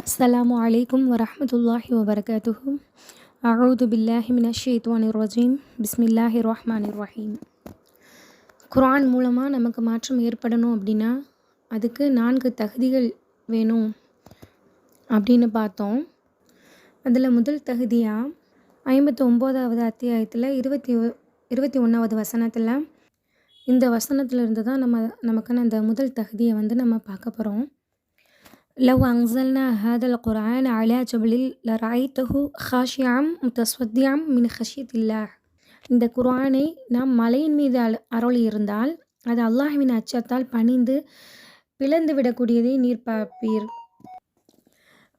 السلام عليكم ورحمة الله وبركاته أعوذ بالله من الشيطان الرجيم بسم الله الرحمن الرحيم குர்ஆன் மூலமாக நமக்கு மாற்றம் ஏற்படணும் அப்படின்னா அதுக்கு நான்கு தகுதிகள் வேணும் அப்படின்னு பார்த்தோம் அதில் முதல் தகுதியாக ஐம்பத்தி ஒம்போதாவது அத்தியாயத்தில் இருபத்தி ஒ- இருபத்தி ஒன்றாவது வசனத்தில் இந்த வசனத்துல இருந்து தான் நம்ம நமக்கான அந்த முதல் தகுதியை வந்து நம்ம பார்க்க போகிறோம் لو أنزلنا هذا القرآن على جبل لرأيته خاشعا متصدعا من خشية الله இந்த குர்ஆனை நாம் மலையின் மீது அல அருளி இருந்தால் அது அல்லாஹ்வின் அச்சத்தால் பணிந்து பிளந்து விடக்கூடியதை நீர் பார்ப்பீர்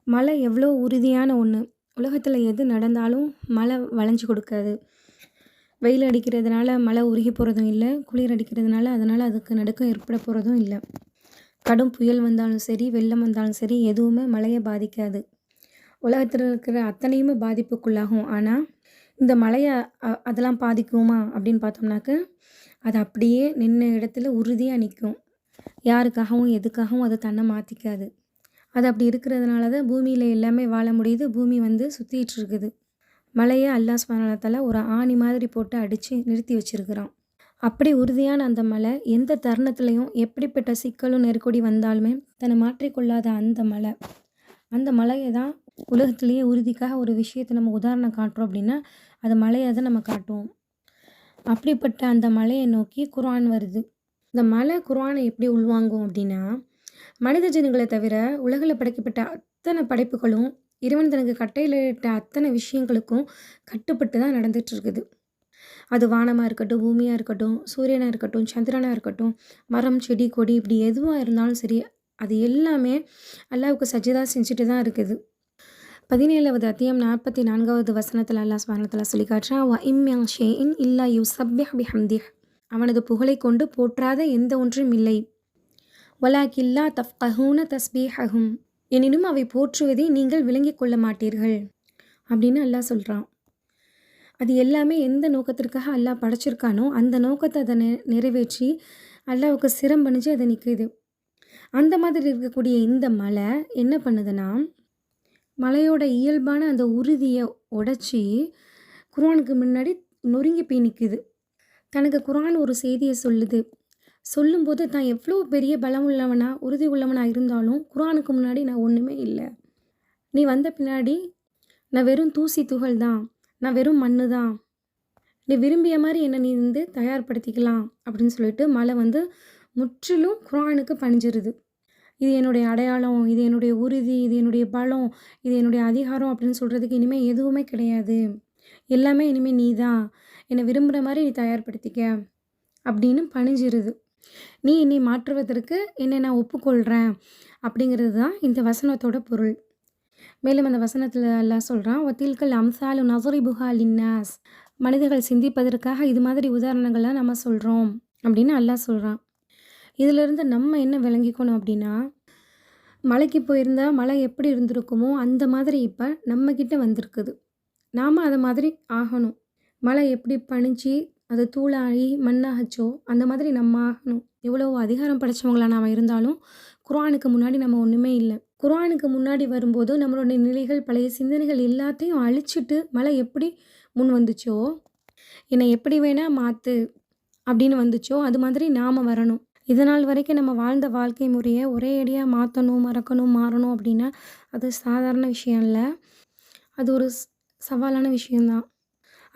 மலை எவ்வளோ உறுதியான ஒன்று உலகத்தில் எது நடந்தாலும் மழை வளைஞ்சு கொடுக்காது வெயில் அடிக்கிறதுனால மழை உருகி போகிறதும் இல்லை குளிர் அடிக்கிறதுனால அதனால் அதுக்கு நடுக்கம் ஏற்பட போகிறதும் இல்லை கடும் புயல் வந்தாலும் சரி வெள்ளம் வந்தாலும் சரி எதுவுமே மழையை பாதிக்காது. உலகத்தில் இருக்கிற அத்தனையுமே பாதிப்புக்குள்ளாகும். ஆனால் இந்த மழையை அதெல்லாம் பாதிக்குமா அப்படின்னு பார்த்தோம்னாக்க அது அப்படியே நின்ன இடத்துல உறுதியாக நிற்கும் யாருக்காகவும் எதுக்காகவும் அது தன்னை மாற்றிக்காது அது அப்படி இருக்கிறதுனால தான் பூமியில் எல்லாமே வாழ முடியுது. பூமி வந்து சுற்றிட்டு இருக்குது. மலையை அல்லாஹ் ஸ்மரணத்தால் ஒரு ஆணி மாதிரி போட்டு அடித்து நிறுத்தி வச்சுருக்குறான். அப்படி உறுதியான அந்த மலை எந்த தருணத்துலையும் எப்படிப்பட்ட சிக்கலும் நெருக்கடி வந்தாலுமே தன்னை மாற்றிக்கொள்ளாத அந்த மலை. அந்த மலையை தான் உலகத்திலேயே உறுதிக்காக ஒரு விஷயத்தை நம்ம உதாரணம் காட்டுறோம் அப்படின்னா அது மலையை தான் நம்ம காட்டுவோம். அப்படிப்பட்ட அந்த மலையை நோக்கி குர்ஆன் வருது. இந்த மலை குர்ஆனை எப்படி உள்வாங்கும் அப்படின்னா மனித ஜனங்களை தவிர உலகில் படைக்கப்பட்ட அத்தனை படைப்புகளும் இறைவன் தனக்கு கட்டையிலிட்ட அத்தனை விஷயங்களுக்கும் கட்டுப்பட்டு தான் நடந்துகிட்டு இருக்குது. அது வானமாக இருக்கட்டும் பூமியாக இருக்கட்டும் சூரியனாக இருக்கட்டும் சந்திரனாக இருக்கட்டும் மரம் செடி கொடி இப்படி எதுவாக இருந்தாலும் சரி அது எல்லாமே அல்லாவுக்கு சஜிதா செஞ்சுட்டு தான் இருக்குது. பதினேழாவது அத்தியம் நாற்பத்தி நான்காவது வசனத்தில் அல்லாஹ் ஸ்மரணத்தில் சொல்லி காட்டுறான் வ இம் ஷேஇன் இல்லா யூ சப்யஹ் பிஹம்திஹ். அவனது புகழை கொண்டு போற்றாத எந்த ஒன்றும் இல்லை. வலாக்கில்லா தஃப்கஹூன தஸ்பீஹகும் எனினும் அவை போற்றுவதை நீங்கள் விளங்கிக் கொள்ள மாட்டீர்கள். அப்படின்னு அல்லாஹ் சொல்கிறான் அது எல்லாமே எந்த நோக்கத்திற்காக அல்லாஹ் படைச்சிருக்கானோ அந்த நோக்கத்தை அதை நெ நிறைவேற்றி அல்லாவுக்கு சிரம் பண்ணிச்சு அதை நிற்குது அந்த மாதிரி இருக்கக்கூடிய இந்த மலை என்ன பண்ணுதுன்னா மலையோட இயல்பான அந்த உறுதியை உடச்சி குரானுக்கு முன்னாடி நொறுங்கி போய் நிற்குது தனக்கு குரான் ஒரு செய்தியை சொல்லுது. சொல்லும்போது தான் எவ்வளோ பெரிய பலம் உள்ளவனாக உறுதி உள்ளவனாக இருந்தாலும் குர்ஆனுக்கு முன்னாடி நான் ஒன்றுமே இல்லை. நீ வந்த பின்னாடி நான் வெறும் தூசி துகள் தான் நான் வெறும் மண்ணு தான். நீ விரும்பிய மாதிரி என்னை நீ வந்து தயார்படுத்திக்கலாம் அப்படின்னு சொல்லிட்டு மலை வந்து முற்றிலும் குரானுக்கு பணிஞ்சிருது. இது என்னுடைய அடையாளம் இது என்னுடைய உறுதி இது என்னுடைய பலம் இது என்னுடைய அதிகாரம் அப்படின்னு சொல்கிறதுக்கு இனிமேல் எதுவுமே கிடையாது. எல்லாமே இனிமேல் நீ தான். என்னை விரும்புகிற மாதிரி நீ தயார்படுத்திக்க அப்படின்னு பணிஞ்சிருது. நீ என்னை மாற்றுவதற்கு என்னை நான் ஒப்புக்கொள்கிறேன் அப்படிங்கிறது தான் இந்த வசனத்தோட பொருள். மேலும் அந்த வசனத்தில் எல்லாம் சொல்கிறான் ஒத்தில்கள் அம்சாலு நசுரி புகா லின்னாஸ். மனிதர்கள் சிந்திப்பதற்காக இது மாதிரி உதாரணங்களை நம்ம சொல்கிறோம் அப்படின்னு அல்லாஹ் சொல்கிறான் இதிலிருந்து நம்ம என்ன விளங்கிக்கணும் அப்படின்னா மலைக்கு போயிருந்தால் மழை எப்படி இருந்திருக்குமோ அந்த மாதிரி இப்போ நம்மக்கிட்ட வந்திருக்குது. நாம் அதை மாதிரி ஆகணும். மழை எப்படி பணிச்சு அது தூளாகி மண்ணாகச்சோ அந்த மாதிரி நம்ம ஆகணும். எவ்வளோ அதிகாரம் படைச்சவங்களா நாம் இருந்தாலும் குரானுக்கு முன்னாடி நம்ம ஒன்றுமே இல்லை. குரானுக்கு முன்னாடி வரும்போது நம்மளுடைய நிலைகள் பழைய சிந்தனைகள் எல்லாத்தையும் அழிச்சிட்டு மலை எப்படி முன் வந்துச்சோ என்னை எப்படி வேணால் மாற்று அப்படின்னு வந்துச்சோ அது மாதிரி நாம் வரணும். இதனால் வரைக்கும் நம்ம வாழ்ந்த வாழ்க்கை முறையை ஒரே அடியாக மாற்றணும் மறக்கணும் மாறணும் அப்படின்னா அது சாதாரண விஷயம் இல்லை. அது ஒரு ஸ்- சவாலான விஷயந்தான்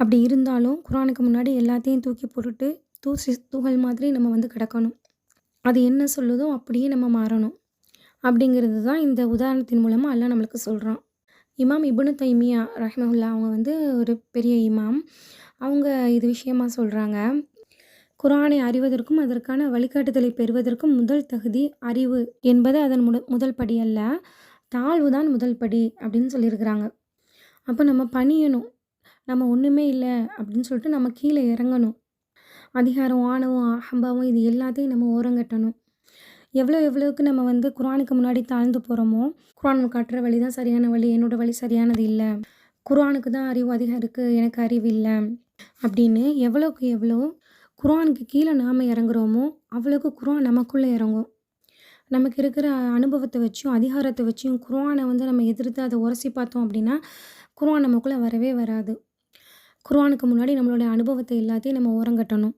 அப்படி இருந்தாலும் குரானுக்கு முன்னாடி எல்லாத்தையும் தூக்கி போட்டுட்டு தூசி துகள் மாதிரி நம்ம வந்து கிடக்கணும். அது என்ன சொல்லுதோ அப்படியே நம்ம மாறணும். அப்படிங்கிறது தான் இந்த உதாரணத்தின் மூலமாக எல்லாம் நம்மளுக்கு சொல்கிறான் இமாம் இபுனு தைமியா ரஹ்மஹுல்லா அவங்க வந்து ஒரு பெரிய இமாம். அவங்க இது விஷயமா சொல்கிறாங்க குரானை அறிவதற்கும் அதற்கான வழிகாட்டுதலை பெறுவதற்கும் முதல் தகுதி அறிவு என்பது அதன் முட முதல் படி அல்ல. தாழ்வு தான் முதல் படி அப்படின்னு சொல்லியிருக்கிறாங்க. அப்போ நம்ம பணியணும். நம்ம ஒன்றுமே இல்லை அப்படின்னு சொல்லிட்டு நம்ம கீழே இறங்கணும். அதிகாரம் ஆணவம் அகம்பாவம் இது எல்லாத்தையும் நம்ம ஓரங்கட்டணும். எவ்வளோ எவ்வளோக்கு நம்ம வந்து குரானுக்கு முன்னாடி தாழ்ந்து போகிறோமோ குரான் காட்டுற வழி தான் சரியான வழி என்னோட வழி சரியானது இல்லை. குரானுக்கு தான் அறிவு அதிகம் இருக்குது எனக்கு அறிவு இல்லை. அப்படின்னு எவ்வளோக்கு எவ்வளோ குரானுக்கு கீழே நாம் இறங்குறோமோ அவ்வளோக்கு குரான் நமக்குள்ளே இறங்கும். நமக்கு இருக்கிற அனுபவத்தை வச்சும் அதிகாரத்தை வச்சும் குரானை வந்து நம்ம எதிர்த்து அதை உரசி பார்த்தோம் அப்படின்னா குரான் நமக்குள்ளே வரவே வராது. குரானுக்கு முன்னாடி நம்மளோட அனுபவத்தை எல்லாத்தையும் நம்ம ஓரங்கட்டணும்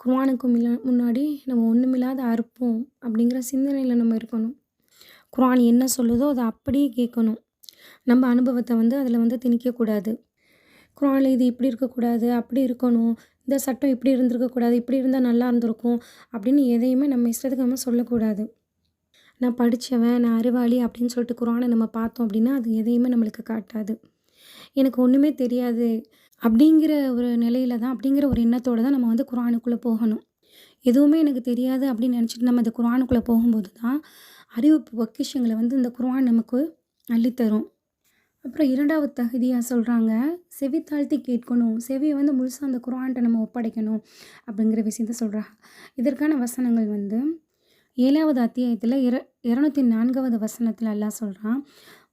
குர்ஆனுக்கு முன்னாடி நம்ம ஒன்றுமில்லாத அறுப்போம் அப்படிங்கிற சிந்தனையில் நம்ம இருக்கணும். குரான் என்ன சொல்லுதோ அதை அப்படியே கேட்கணும். நம்ம அனுபவத்தை வந்து அதில் வந்து திணிக்கக்கூடாது குரானில் இது இப்படி இருக்கக்கூடாது அப்படி இருக்கணும் இந்த சட்டம் இப்படி இருந்திருக்கக்கூடாது இப்படி இருந்தால் நல்லா இருந்திருக்கும் அப்படின்னு எதையுமே நம்ம இஷ்டத்துக்கு நம்ம சொல்லக்கூடாது. நான் படித்தவன் நான் அறிவாளி அப்படின்னு சொல்லிட்டு குரானை நம்ம பார்த்தோம் அப்படின்னா அது எதையுமே நம்மளுக்கு காட்டாது. எனக்கு ஒன்றுமே தெரியாது. அப்படிங்கிற ஒரு நிலையில தான் அப்படிங்கிற ஒரு எண்ணத்தோடு தான் நம்ம வந்து குர்ஆனுக்குள்ளே போகணும். எதுவுமே எனக்கு தெரியாது அப்படின்னு நினச்சிட்டு நம்ம இந்த குரானுக்குள்ளே போகும்போது தான் அறிவு பொக்கிஷங்களை வந்து இந்த குர்ஆன் நமக்கு அள்ளித்தரும். அப்புறம் இரண்டாவது தகுதியாக சொல்கிறாங்க செவி தாழ்த்தி கேட்கணும். செவியை வந்து முழுசாக அந்த குரான்கிட்ட நம்ம ஒப்படைக்கணும் அப்படிங்கிற விஷயத்த சொல்கிறாங்க இதற்கான வசனங்கள் வந்து ஏழாவது அத்தியாயத்தில் இர இரநூத்தி நான்காவது வசனத்தில் எல்லாம் சொல்கிறான்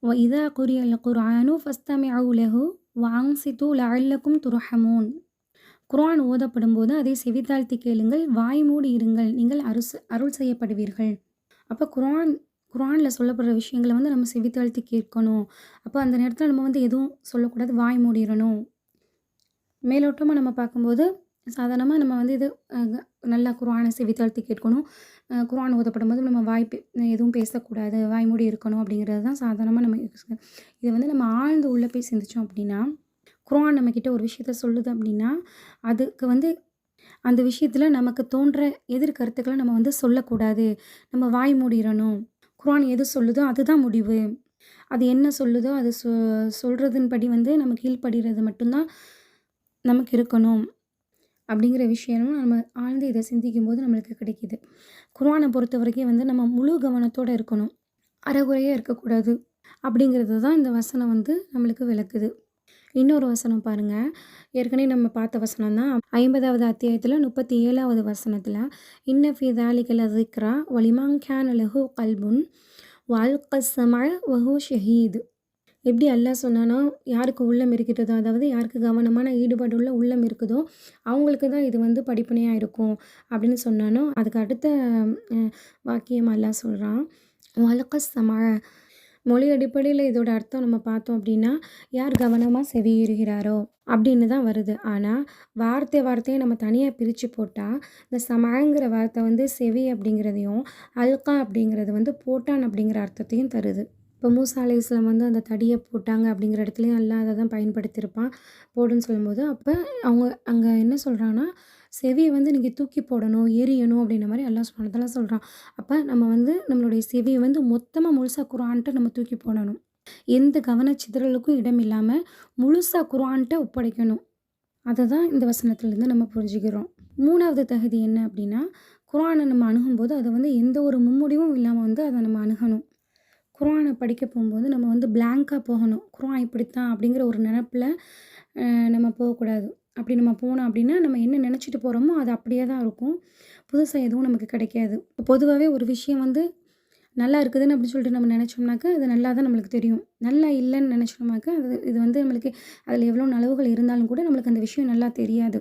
வ இதா குரியல் குர்ஆனு ஃபஸ்தமி அவுலஹு வாங்சித்து லஅல்லக்கும் துர்ஹமூன் குரான் ஓதப்படும் போது அதை செவித்தாழ்த்தி கேளுங்கள் வாய் மூடி இருங்கள் நீங்கள் அருஸ் அருள் செய்யப்படுவீர்கள். அப்போ குரான் குரானில் சொல்லப்படுற விஷயங்களை வந்து நம்ம செவித்தாழ்த்தி கேட்கணும். அப்போ அந்த நேரத்தில் நம்ம வந்து எதுவும் சொல்லக்கூடாது வாய் மூடிடணும். மேலோட்டமாக நம்ம பார்க்கும்போது சாதாரணமாக நம்ம வந்து இது நல்லா குரானை செவித்தாழ்த்தி கேட்கணும். குரான் ஓதப்படும் போது நம்ம வாய் எதுவும் பேசக்கூடாது வாய் மூடி இருக்கணும் அப்படிங்கிறது தான் சாதாரணமாக நம்ம யூஸ் இதை வந்து நம்ம ஆழ்ந்து உள்ளே போய் சிந்திச்சோம் அப்படின்னா குரான் நம்மக்கிட்ட ஒரு விஷயத்த சொல்லுது அப்படின்னா அதுக்கு வந்து அந்த விஷயத்தில் நமக்கு தோன்ற எதிர்கருத்துக்களை நம்ம வந்து சொல்லக்கூடாது. நம்ம வாய் மூடிடணும் குரான் எது சொல்லுதோ அதுதான் முடிவு. அது என்ன சொல்லுதோ அது சொ சொல்கிறதுன்படி வந்து நம்ம கீழ்ப்படுகிறது மட்டும்தான் நமக்கு இருக்கணும். அப்படிங்கிற விஷயமும் நம்ம ஆழ்ந்து இதை சிந்திக்கும் போது நம்மளுக்கு கிடைக்கிது. குர்வானை பொறுத்த வரைக்கும் வந்து நம்ம முழு கவனத்தோடு இருக்கணும். அறகுறையாக இருக்கக்கூடாது அப்படிங்கிறது தான் இந்த வசனம் வந்து நம்மளுக்கு விளக்குது. இன்னொரு வசனம் பாருங்கள் ஏற்கனவே நம்ம பார்த்த வசனம் தான். ஐம்பதாவது அத்தியாயத்தில் முப்பத்தி ஏழாவது வசனத்தில் இன்ன ஃபி தாலிகல் அதிக்ரா ஒலிமாங் கேன் லஹு கல்புன் வால்கசம வஹு ஷஹீது. எப்படி அல்லா சொன்னானோ யாருக்கு உள்ளம் இருக்கிறதோ அதாவது யாருக்கு கவனமான ஈடுபாடு உள்ள உள்ளம் இருக்குதோ அவங்களுக்கு தான் இது வந்து படிப்பனையாக இருக்கும் அப்படின்னு சொன்னானோ அதுக்கு அடுத்த வாக்கியம் அல்லாஹ் சொல்கிறான் வழக்கசம மொழி அடிப்படையில் இதோட அர்த்தம் நம்ம பார்த்தோம் அப்படின்னா யார் கவனமாக செவியுறுகிறாரோ அப்படின்னு தான் வருது. ஆனால் வார்த்தை வார்த்தையை நம்ம தனியாக பிரித்து போட்டால் இந்த சமாங்கிற வார்த்தை வந்து செவி அப்படிங்கிறதையும் அல்கா அப்படிங்கிறது வந்து போட்டான் அப்படிங்கிற அர்த்தத்தையும் தருது. இப்போ மூசா அலையஸ்லாம் வந்து அந்த தடியை போட்டாங்க அப்படிங்கிற இடத்துலையும் அல்லாஹ் அதை தான் பயன்படுத்தியிருப்பான். போடுன்னு சொல்லும்போது அப்போ அவங்க அங்கே என்ன சொல்கிறான்னா செவியை வந்து நீங்கள் தூக்கி போடணும் எரியணும் அப்படின்ற மாதிரி எல்லாம் சொன்னதெல்லாம் சொல்கிறான் அப்போ நம்ம வந்து நம்மளுடைய செவியை வந்து மொத்தமாக முழுசாக குரான்ட்டு நம்ம தூக்கி போடணும். எந்த கவனச்சிதறலுக்கும் இடம் இல்லாமல் முழுசாக குரான்ட்ட ஒப்படைக்கணும். அதை தான் இந்த வசனத்துலேருந்து நம்ம புரிஞ்சுக்கிறோம். மூணாவது தகுதி என்ன அப்படின்னா குரானை நம்ம அணுகும்போது அதை வந்து எந்த ஒரு மும்முடிவும் இல்லாமல் வந்து அதை நம்ம அணுகணும். குரானை படிக்க போகும்போது நம்ம வந்து பிளாங்காக போகணும். குரான் இப்படித்தான் அப்படிங்கிற ஒரு நினப்பில் நம்ம போகக்கூடாது. அப்படி நம்ம போனோம் அப்படின்னா நம்ம என்ன நினச்சிட்டு போகிறோமோ அது அப்படியே தான் இருக்கும். புதுசாக எதுவும் நமக்கு கிடைக்காது. பொதுவாகவே ஒரு விஷயம் வந்து நல்லா இருக்குதுன்னு அப்படின்னு சொல்லிட்டு நம்ம நினச்சோம்னாக்கா அது நல்லா தான் நம்மளுக்கு தெரியும். நல்லா இல்லைன்னு நினச்சோம்னாக்கா அது இது வந்து நம்மளுக்கு அதில் எவ்வளோ நலவுகள் இருந்தாலும் கூட நம்மளுக்கு அந்த விஷயம் நல்லா தெரியாது.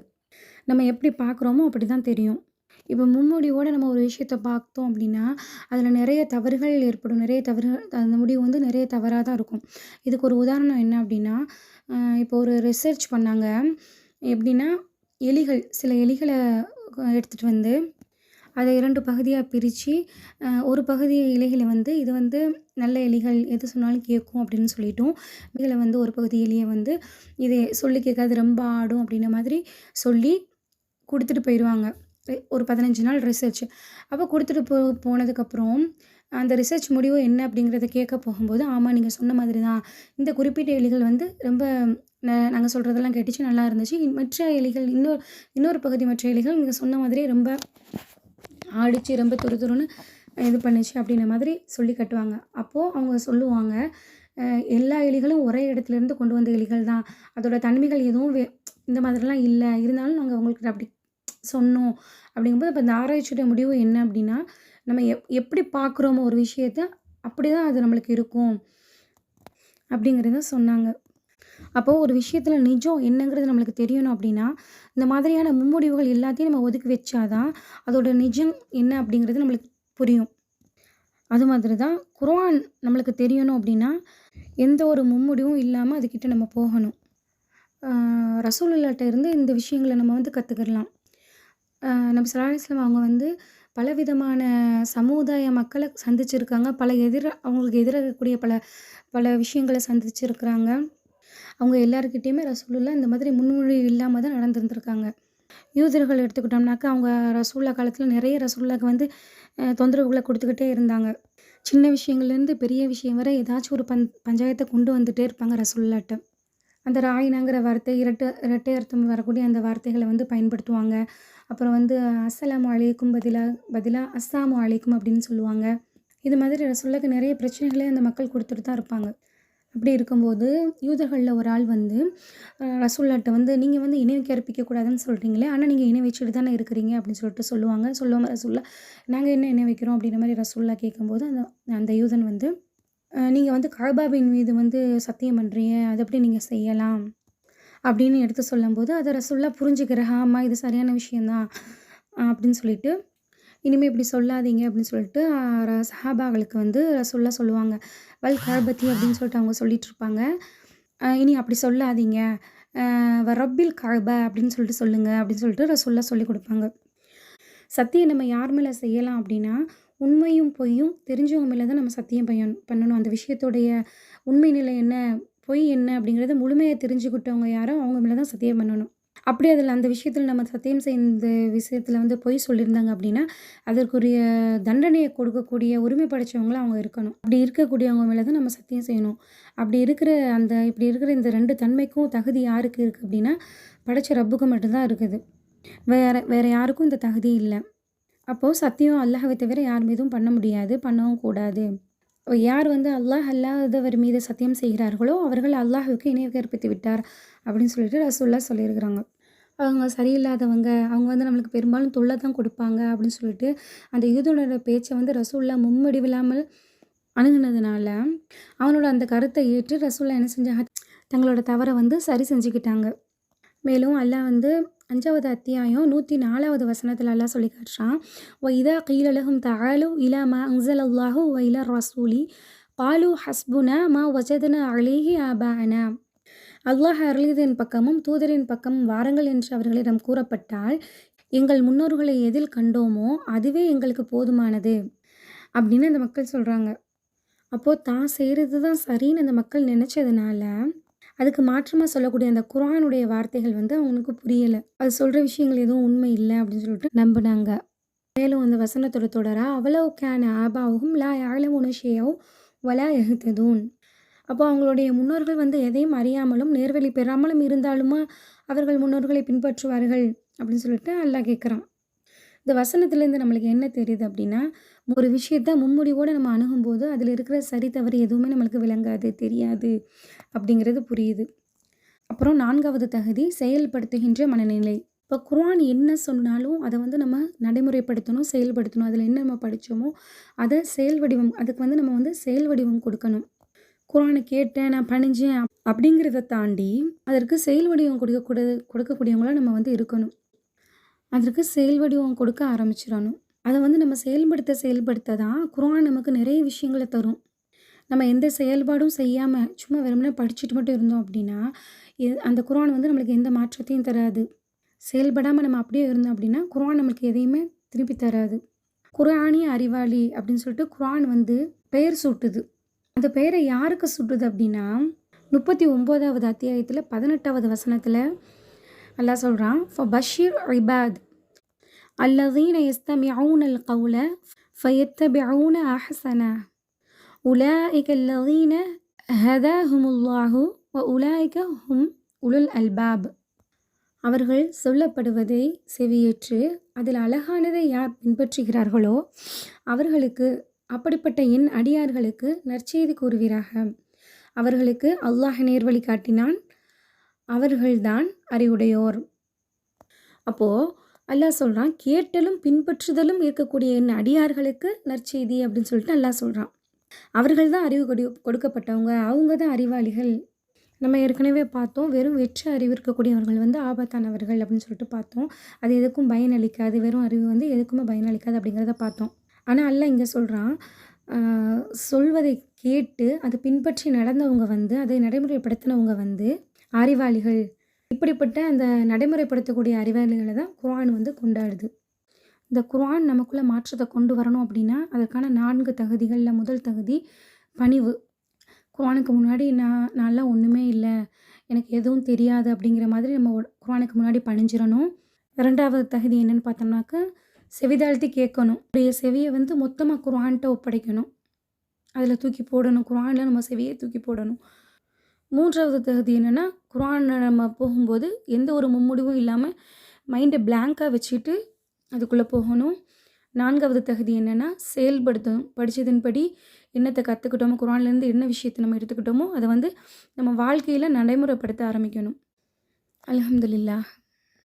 நம்ம எப்படி பார்க்குறோமோ அப்படி தான் தெரியும். இப்போ மும்மொழியோடு நம்ம ஒரு விஷயத்த பார்த்தோம் அப்படின்னா அதில் நிறைய தவறுகள் ஏற்படும். நிறைய தவறுகள் அந்த முடிவு வந்து நிறைய தவறாக தான் இருக்கும். இதுக்கு ஒரு உதாரணம் என்ன அப்படின்னா இப்போ ஒரு ரிசர்ச் பண்ணாங்க. எப்படின்னா எலிகள் சில எலிகளை எடுத்துகிட்டு வந்து அதை இரண்டு பகுதியாக பிரித்து ஒரு பகுதி இலைகளை வந்து இது வந்து நல்ல எலிகள் எது சொன்னாலும் கேட்கும் அப்படின்னு சொல்லிட்டோம் இதில் வந்து ஒரு பகுதி எலியை வந்து இதை சொல்லி கேட்காது ரொம்ப ஆடும் அப்படின்ன மாதிரி சொல்லி கொடுத்துட்டு போயிடுவாங்க ஒரு பதினஞ்சு நாள் ரிசர்ச் அப்போ கொடுத்துட்டு போ போனதுக்கப்புறம் அந்த ரிசர்ச் முடிவு என்ன அப்படிங்கிறத கேட்க போகும்போது ஆமாம் நீங்கள் சொன்ன மாதிரி தான் இந்த குறிப்பிட்ட எலிகள் வந்து ரொம்ப நாங்கள் சொல்கிறதெல்லாம் கேட்டுச்சு நல்லா இருந்துச்சு. இன் மற்ற எலிகள் இன்னொரு இன்னொரு பகுதி மற்ற எலிகள் நீங்கள் சொன்ன மாதிரியே ரொம்ப ஆடிச்சு ரொம்ப துரு துருன்னு இது பண்ணுச்சு அப்படின்ற மாதிரி சொல்லி கட்டுவாங்க. அப்போது அவங்க சொல்லுவாங்க எல்லா எலிகளும் ஒரே இடத்துல இருந்து கொண்டு வந்த எலிகள் தான் அதோட தன்மைகள் எதுவும் வே இந்த மாதிரிலாம் இல்லை. இருந்தாலும் நாங்கள் அவங்களுக்கு அப்படி சொன்னோம். அப்படிங்கும்போது இப்போ இந்த ஆராய்ச்சியோட முடிவு என்ன அப்படின்னா நம்ம எப் எப்படி பார்க்குறோமோ ஒரு விஷயத்த அப்படி தான் அது நம்மளுக்கு இருக்கும். அப்படிங்கிறத சொன்னாங்க. அப்போது ஒரு விஷயத்தில் நிஜம் என்னங்கிறது நம்மளுக்கு தெரியணும் அப்படின்னா இந்த மாதிரியான முன்முடிவுகள் எல்லாத்தையும் நம்ம ஒதுக்கி வச்சாதான் அதோட நிஜம் என்ன அப்படிங்கிறது நம்மளுக்கு புரியும். அது மாதிரி தான் குரான் நம்மளுக்கு தெரியணும் அப்படின்னா எந்த ஒரு மும்முடிவும் இல்லாமல் அதுக்கிட்ட நம்ம போகணும். ரசூலுல்லாட்ட இருந்து இந்த விஷயங்களை நம்ம வந்து கற்றுக்கிடலாம் நபி ஸல்லல்லாஹு இஸ்லாம் அவங்க வந்து பலவிதமான சமுதாய மக்களை சந்திச்சிருக்காங்க. பல எதிர அவங்களுக்கு எதிராக இருக்கக்கூடிய பல பல விஷயங்களை சந்திச்சிருக்கிறாங்க. அவங்க எல்லாருக்கிட்டேயுமே ரசூலுல்லாஹ் இந்த மாதிரி முன்மொழி இல்லாமல் தான் நடந்திருந்திருக்காங்க. யூதர்கள் எடுத்துக்கிட்டோம்னாக்கா அவங்க ரசூல்லா காலத்தில் நிறைய ரசூல்லாக்கு வந்து தொந்தரவுகளை கொடுத்துக்கிட்டே இருந்தாங்க. சின்ன விஷயங்கள்லேருந்து பெரிய விஷயம் வரை ஏதாச்சும் ஒரு பஞ் பஞ்சாயத்தை கொண்டு வந்துகிட்டே இருப்பாங்க ரசூல்லாட்ட அந்த ராயினாங்கிற வார்த்தை இரட்டை இரட்டை அர்த்தம் வரக்கூடிய அந்த வார்த்தைகளை வந்து பயன்படுத்துவாங்க. அப்புறம் வந்து அஸ்ஸலாம் அலைக்கும் பதிலாக பதிலாக அஸ்ஸாமு அலைக்கும் அப்படின்னு சொல்லுவாங்க. இது மாதிரி ரசுல்லாக்கு நிறைய பிரச்சனைகளை அந்த மக்கள் கொடுத்துட்டு தான் இருப்பாங்க. அப்படி இருக்கும்போது யூதர்களில் ஒரு ஆள் வந்து ரசுல்லாட்ட வந்து நீங்கள் வந்து இணை கற்பிக்கக்கூடாதுன்னு சொல்கிறீங்களே ஆனால் நீங்கள் இணை வச்சுட்டு தானே இருக்கிறீங்க அப்படின்னு சொல்லிட்டு சொல்லுவாங்க. சொல்லுவாங்க ரசுல்லா நாங்கள் என்ன இணை வைக்கிறோம்? அப்படின்ற மாதிரி ரசுல்லா கேட்கும்போது அந்த அந்த யூதன் வந்து நீங்கள் வந்து காபாபின் மீது வந்து சத்தியம் பண்ணுறீங்க அது எப்படி நீங்கள் செய்யலாம்? அப்படின்னு எடுத்து சொல்லும்போது அதை ரசுல்லா புரிஞ்சுக்கிற ஆமாம் இது சரியான விஷயந்தான் அப்படின்னு சொல்லிட்டு இனிமேல் இப்படி சொல்லாதீங்க. அப்படின்னு சொல்லிட்டு ர- சஹாபாக்களுக்கு வந்து ரசுல்லா சொல்லுவாங்க. வல் கர்பத்தி அப்படின்னு சொல்லிட்டு அவங்க சொல்லிட்டு இருப்பாங்க. இனி அப்படி சொல்லாதீங்க. ரப்பில் கஅப அப்படின்னு சொல்லிட்டு சொல்லுங்க. அப்படின்னு சொல்லிட்டு ரசுல்லா சொல்லி கொடுப்பாங்க. சத்தியம் நம்ம யார் மேலே செய்யலாம் அப்படின்னா உண்மையும் பொய்யும் தெரிஞ்சவங்க மேலே தான் நம்ம சத்தியம் பையன் பண்ணணும். அந்த விஷயத்தோடைய உண்மை நிலை என்ன? பொய் என்ன அப்படிங்கிறத முழுமையாக தெரிஞ்சுக்கிட்டவங்க யாரோ அவங்க மேலே தான் சத்தியம் பண்ணணும். அப்படி அதில் அந்த விஷயத்தில் நம்ம சத்தியம் செய்த விஷயத்தில் வந்து பொய் சொல்லியிருந்தாங்க அப்படின்னா அதற்குரிய தண்டனையை கொடுக்கக்கூடிய உரிமை படைச்சவங்களும் அவங்க இருக்கணும். அப்படி இருக்கக்கூடியவங்க மேலே தான் நம்ம சத்தியம் செய்யணும். அப்படி இருக்கிற அந்த இப்படி இருக்கிற இந்த ரெண்டு தன்மைக்கும் தகுதி யாருக்கு இருக்குது அப்படின்னா படைச்ச ரப்புக்கு மட்டும்தான் இருக்குது. வேற வேறு யாருக்கும் இந்த தகுதி இல்லை. அப்போது சத்தியம் அல்லாஹவை தவிர யார் மீதும் பண்ண முடியாது பண்ணவும் கூடாது. யார் வந்து அல்லாஹ் அல்லாதவர் மீது சத்தியம் செய்கிறார்களோ அவர்கள் அல்லாஹுக்கு இணை கற்பித்து விட்டார் அப்படின்னு சொல்லிட்டு ரசூல்லா சொல்லியிருக்கிறாங்க. அவங்க சரியில்லாதவங்க அவங்க வந்து நம்மளுக்கு பெரும்பாலும் தொல்லை தான் கொடுப்பாங்க அப்படின்னு சொல்லிட்டு அந்த யூதனோட பேச்சை வந்து ரசூல்லா மும்மடிவில்லாமல் அணுகுனதுனால அவனோட அந்த கருத்தை ஏற்று ரசூல்லா என்ன செஞ்சாங்க? தங்களோட தவறை வந்து சரி செஞ்சுக்கிட்டாங்க. மேலும் அல்லாஹ் வந்து அஞ்சாவது அத்தியாயம் நூற்றி நாலாவது வசனத்தில் அல்லாஹ் சொல்லி காட்டுறான். ஒ இதா கீழலகும் தஆலு இலா மா அங்சல் அல்லாஹு ஒ இலா ரசூலி. பாலு ஹஸ்புனா மா வஜதன அலிஹி ஆபானா. அல்லாஹ் அருளியதின் பக்கமும் தூதரின் பக்கமும் வாருங்கள் என்று அவர்களிடம் கூறப்பட்டால் எங்கள் முன்னோர்களை எதில் கண்டோமோ அதுவே எங்களுக்கு போதுமானது. அப்படின்னு அந்த மக்கள் சொல்கிறாங்க அப்போது தான் செய்கிறது தான் சரின்னு அந்த மக்கள் நினச்சதுனால அதுக்கு மாற்றமாக சொல்லக்கூடிய அந்த குரானுடைய வார்த்தைகள் வந்து அவங்களுக்கு புரியலை. அது சொல்கிற விஷயங்கள் எதுவும் உண்மை இல்லை அப்படின்னு சொல்லிட்டு நம்பினாங்க. மேலும் அந்த வசனத்தோட தொடராக அவ்வளவு ஆபாவும் லா யாழம் உணர்ச்சியாவும் வலா எகுத்ததூன் அப்போ அவங்களுடைய முன்னோர்கள் வந்து எதையும் அறியாமலும் நேர்வழி பெறாமலும் இருந்தாலுமா அவர்கள் முன்னோர்களை பின்பற்றுவார்கள் அப்படின்னு சொல்லிட்டு அல்லாஹ் கேட்குறான் இந்த வசனத்துலேருந்து நம்மளுக்கு என்ன தெரியுது அப்படின்னா ஒரு விஷயத்த முன்முடிவோடு நம்ம அணுகும்போது அதில் இருக்கிற சரி தவறு எதுவுமே நம்மளுக்கு விளங்காது தெரியாது அப்படிங்கிறது புரியுது. அப்புறம் நான்காவது தகுதி செயல்படுத்துகின்ற மனநிலை. இப்போ குரான் என்ன சொன்னாலும் அதை வந்து நம்ம நடைமுறைப்படுத்தணும் செயல்படுத்தணும். அதில் என்ன நம்ம படித்தோமோ அதை செயல் வடிவம் அதுக்கு வந்து நம்ம வந்து செயல் வடிவம் கொடுக்கணும். குரானை கேட்டேன் நான் பணிஞ்சேன் அப்படிங்கிறத தாண்டி அதற்கு செயல் வடிவம் கொடுக்கக்கூட கொடுக்கக்கூடியவங்களாக நம்ம வந்து இருக்கணும். அதற்கு செயல் வடிவம் கொடுக்க ஆரம்பிச்சிடணும். அதை வந்து நம்ம செயல்படுத்த செயல்படுத்த தான் குரான் நமக்கு நிறைய விஷயங்களை தரும். நம்ம எந்த செயல்பாடும் செய்யாமல் சும்மா வெறுமனே படிச்சுட்டு மட்டும் இருந்தோம் அப்படின்னா அந்த குரான் வந்து நம்மளுக்கு எந்த மாற்றத்தையும் தராது. செயல்படாமல் நம்ம அப்படியே இருந்தோம் அப்படின்னா குரான் நம்மளுக்கு எதையுமே திருப்பி தராது. குரானிய அறிவாளி அப்படின்னு சொல்லிட்டு குரான் வந்து பெயர் சூட்டுது. அந்த பெயரை யாருக்கு சுட்டுது அப்படின்னா முப்பத்தி ஒம்போதாவது அத்தியாயத்தில் பதினெட்டாவது வசனத்தில் நல்லா சொல்கிறான் ஃபபஷிர் இபாத் அல்லதீன எஸ்தமியூன் அல் கவுல ஃபயத்தபியூன அஹசனா உலாய்க அல்லதீன ஹதாஹுமுல்லாஹு வ உலாய்க ஹும் உலுல் அல்பாப். அவர்கள் சொல்லப்படுவதை செவியேற்று அதில் அழகானதை யார் பின்பற்றுகிறார்களோ அவர்களுக்கு அப்படிப்பட்ட என் அடியார்களுக்கு நற்செய்தி கூறுவீராக. அவர்களுக்கு அல்லாஹ் நேர்வழி காட்டினான் அவர்கள்தான் அறிவுடையோர். அப்போது அல்லாஹ் சொல்கிறான் கேட்டலும் பின்பற்றுதலும் இருக்கக்கூடிய என் அடியார்களுக்கு நற்செய்தி அப்படின்னு சொல்லிட்டு அல்லாஹ் சொல்கிறான் அவர்கள் தான் அறிவு கொடு கொடுக்கப்பட்டவங்க அவங்க தான் அறிவாளிகள். நம்ம ஏற்கனவே பார்த்தோம் வெறும் வெற்று அறிவு இருக்கக்கூடியவர்கள் வந்து ஆபத்தானவர்கள் அப்படின்னு சொல்லிட்டு பார்த்தோம். அது எதுக்கும் பயனளிக்காது வெறும் அறிவு வந்து எதுக்குமே பயனளிக்காது அப்படிங்கிறத பார்த்தோம். ஆனால் அல்ல இங்கே சொல்கிறான் சொல்வதை கேட்டு அதை பின்பற்றி நடந்தவங்க வந்து அதை நடைமுறைப்படுத்தினவங்க வந்து அறிவாளிகள். இப்படிப்பட்ட அந்த நடைமுறைப்படுத்தக்கூடிய அறிவாளிகளை தான் குரான் வந்து கொண்டாடுது. இந்த குரான் நமக்குள்ளே மாற்றத்தை கொண்டு வரணும் அப்படின்னா அதற்கான நான்கு தகுதிகளில் முதல் தகுதி பணிவு. குரானுக்கு முன்னாடி நான் நான்லாம் ஒன்றுமே இல்லை. எனக்கு எதுவும் தெரியாது அப்படிங்கிற மாதிரி நம்ம குரானுக்கு முன்னாடி பணிஞ்சிடணும் ரெண்டாவது தகுதி என்னென்னு பார்த்தோம்னாக்க செவிதாழ்த்தி கேட்கணும். உடைய செவியை வந்து மொத்தமாக குரான்கிட்ட ஒப்படைக்கணும். அதில் தூக்கி போடணும். குரானில் நம்ம செவியை தூக்கி போடணும். மூன்றாவது தகுதி என்னென்னா குரான் நம்ம போகும்போது எந்த ஒரு மும்முடிவும் இல்லாமல் மைண்டை பிளாங்காக வச்சுட்டு அதுக்குள்ளே போகணும். நான்காவது தகுதி என்னென்னா செயல்படுத்தணும். படித்ததன்படி என்னத்தை கற்றுக்கிட்டோமோ குரான்லேருந்து என்ன விஷயத்தை நம்ம எடுத்துக்கிட்டோமோ அதை வந்து நம்ம வாழ்க்கையில் நடைமுறைப்படுத்த ஆரம்பிக்கணும். அலமதுல்லா